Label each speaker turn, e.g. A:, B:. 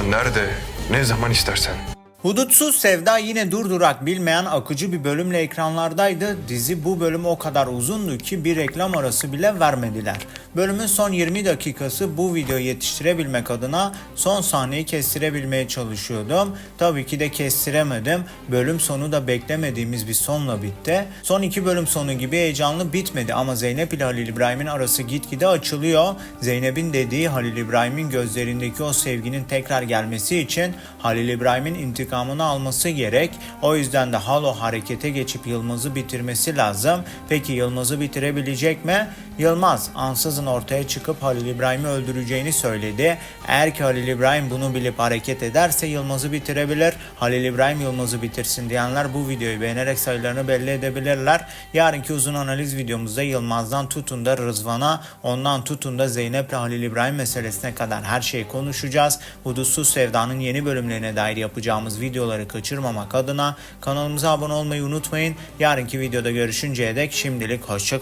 A: Nerede? Ne zaman istersen.
B: Hudutsuz Sevda yine durdurak bilmeyen akıcı bir bölümle ekranlardaydı. Dizi bu bölüm o kadar uzundu ki bir reklam arası bile vermediler. Bölümün son 20 dakikası bu videoyu yetiştirebilmek adına son sahneyi kestirebilmeye çalışıyordum. Tabii ki de kestiremedim. Bölüm sonu da beklemediğimiz bir sonla bitti. Son iki bölüm sonu gibi heyecanlı bitmedi ama Zeynep ile Halil İbrahim'in arası gitgide açılıyor. Zeynep'in dediği Halil İbrahim'in gözlerindeki o sevginin tekrar gelmesi için Halil İbrahim'in intikamını alması gerek. O yüzden de Halo harekete geçip Yılmaz'ı bitirmesi lazım. Peki Yılmaz'ı bitirebilecek mi? Yılmaz ansızın ortaya çıkıp Halil İbrahim'i öldüreceğini söyledi. Eğer ki Halil İbrahim bunu bilip hareket ederse Yılmaz'ı bitirebilir. Halil İbrahim Yılmaz'ı bitirsin diyenler bu videoyu beğenerek sayılarını belli edebilirler. Yarınki uzun analiz videomuzda Yılmaz'dan tutun da Rızvan'a, ondan tutun da Zeynep ile Halil İbrahim meselesine kadar her şeyi konuşacağız. Hudutsuz Sevda'nın yeni bölümlerine dair yapacağımız videoları kaçırmamak adına kanalımıza abone olmayı unutmayın. Yarınki videoda görüşünceye dek şimdilik hoşçakalın.